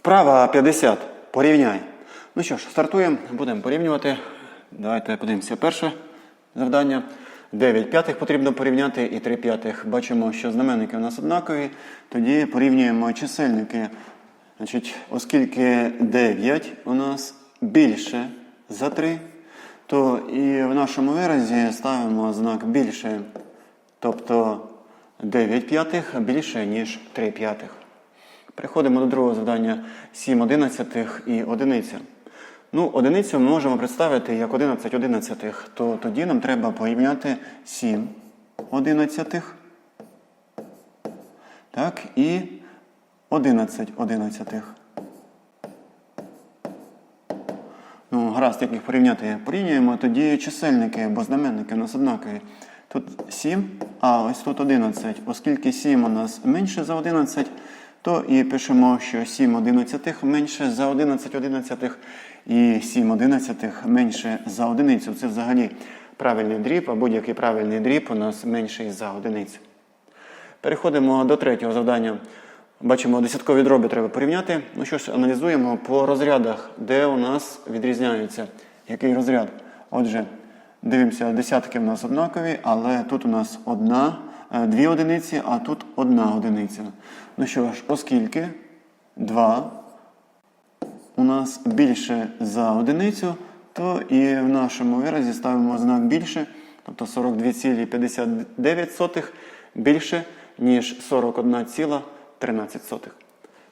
Вправа 50. Порівняй. Ну що ж, стартуємо, будемо порівнювати. Давайте подивимося перше завдання. 9 п'ятих потрібно порівняти і 3 п'ятих. Бачимо, що знаменники у нас однакові. Тоді порівнюємо чисельники. Значить, оскільки 9 у нас більше за 3, то і в нашому виразі ставимо знак більше. Тобто 9 п'ятих більше, ніж 3 п'ятих. Переходимо до другого завдання 7 одинадцятих і одиниця. Ну, одиницю ми можемо представити як 11 одинадцятих, то тоді нам треба порівняти 7 одинадцятих. Так, і 11 одинадцятих. Ну, гаразд, як їх порівняти? Порівнюємо тоді чисельники, бо знаменники у нас однакові. Тут 7, а ось тут 11. Оскільки 7 у нас менше за 11, то і пишемо, що 7 одинадцятих менше за 11 одинадцятих і 7 одинадцятих менше за одиницю. Це взагалі правильний дріб, а будь-який правильний дріб у нас менший за одиницю. Переходимо до третього завдання. Бачимо, десяткові дроби треба порівняти. Ну що ж, аналізуємо по розрядах, де у нас відрізняються. Який розряд? Отже, дивимося, десятки в нас однакові, але тут у нас одна, дві одиниці, а тут одна одиниця. Ну що ж, оскільки 2 у нас більше за одиницю, то і в нашому виразі ставимо знак більше, тобто 42,59 більше, ніж 41,13.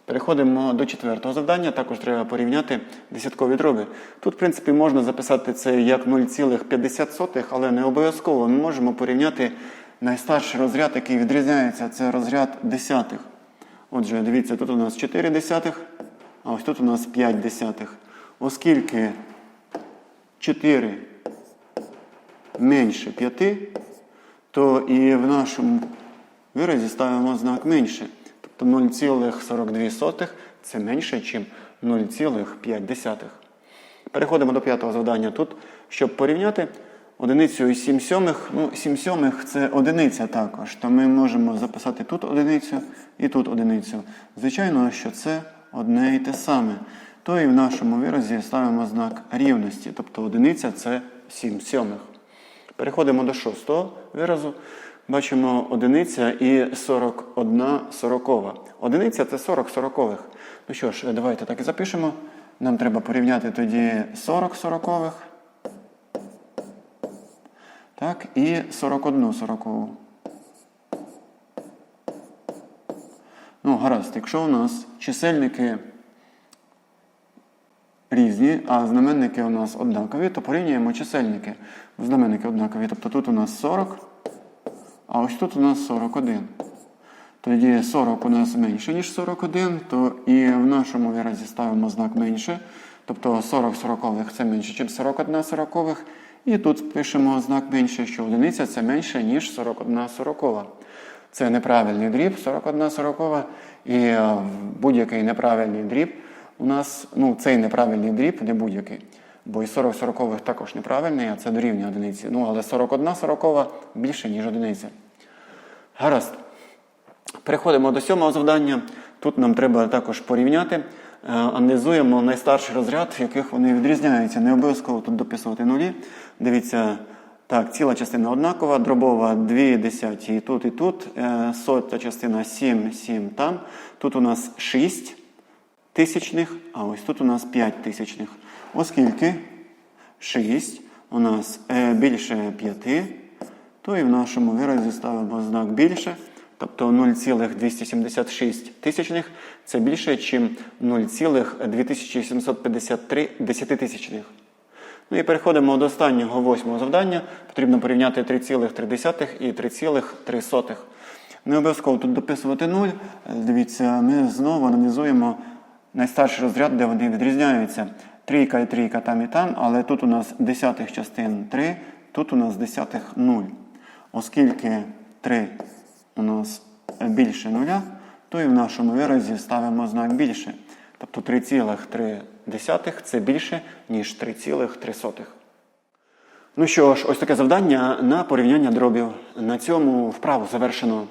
Переходимо до четвертого завдання. Також треба порівняти десяткові дроби. Тут, в принципі, можна записати це як 0,50, але не обов'язково. Ми можемо порівняти найстарший розряд, який відрізняється, це розряд десятих. Отже, дивіться, тут у нас 4 десятих, а ось тут у нас 5 десятих. Оскільки 4 менше 5, то і в нашому виразі ставимо знак менше. Тобто 0,42 це менше, ніж 0,5. Переходимо до п'ятого завдання. Тут, щоб порівняти одиницю і 7 сьомих, ну 7 сьомих це одиниця також, то ми можемо записати тут одиницю і тут одиницю. Звичайно, що це одне і те саме. То і в нашому виразі ставимо знак рівності, тобто одиниця це 7 сьомих. Переходимо до шостого виразу. Бачимо одиниця і 41 сорокова. Одиниця це 40 сорокових. Ну що ж, давайте так і запишемо. Нам треба порівняти тоді 40 сорокових. Так, і 41 сорокову. Ну, гаразд, якщо у нас чисельники різні, а знаменники у нас однакові, то порівнюємо чисельники. Знаменники однакові. Тобто тут у нас 40, а ось тут у нас 41. Тоді 40 у нас менше, ніж 41, то і в нашому виразі ставимо знак менше. Тобто 40 сорокових це менше, ніж 41 сорокових. І тут пишемо знак менше, що одиниця це менше, ніж 41 сорокова. Це неправильний дріб, 41 сорокова. І е, будь-який неправильний дріб у нас, ну, цей неправильний дріб, не будь-який. Бо і 40 сорокових також неправильний, а це дорівнює одиниці. Ну, але 41 сорокова більше, ніж одиниця. Гаразд. Переходимо до сьомого завдання. Тут нам треба також порівняти. Е, Аналізуємо найстарший розряд, в яких вони відрізняються. Не обов'язково тут дописувати нулі. Дивіться, так, ціла частина однакова, дробова 2 десяті і тут, і тут. Е, Сота частина 7, 7 там. Тут у нас 6 тисячних, а ось тут у нас 5 тисячних. Оскільки 6 у нас е, більше 5, то і в нашому виразі ставимо знак більше. Тобто 0,276 тисячних це більше, ніж 0,2753 десятитисячних. Ну і переходимо до останнього восьмого завдання. Потрібно порівняти 3,3 і 3,3. Не обов'язково тут дописувати 0. Дивіться, ми знову аналізуємо найстарший розряд, де вони відрізняються. Трійка і трійка там і там, але тут у нас десятих частин 3, тут у нас десятих 0. Оскільки 3 у нас більше нуля, то і в нашому виразі ставимо знак більше. Тобто 3,3 це більше, ніж 3,3. Ну що ж, ось таке завдання на порівняння дробів. На цьому вправу завершено.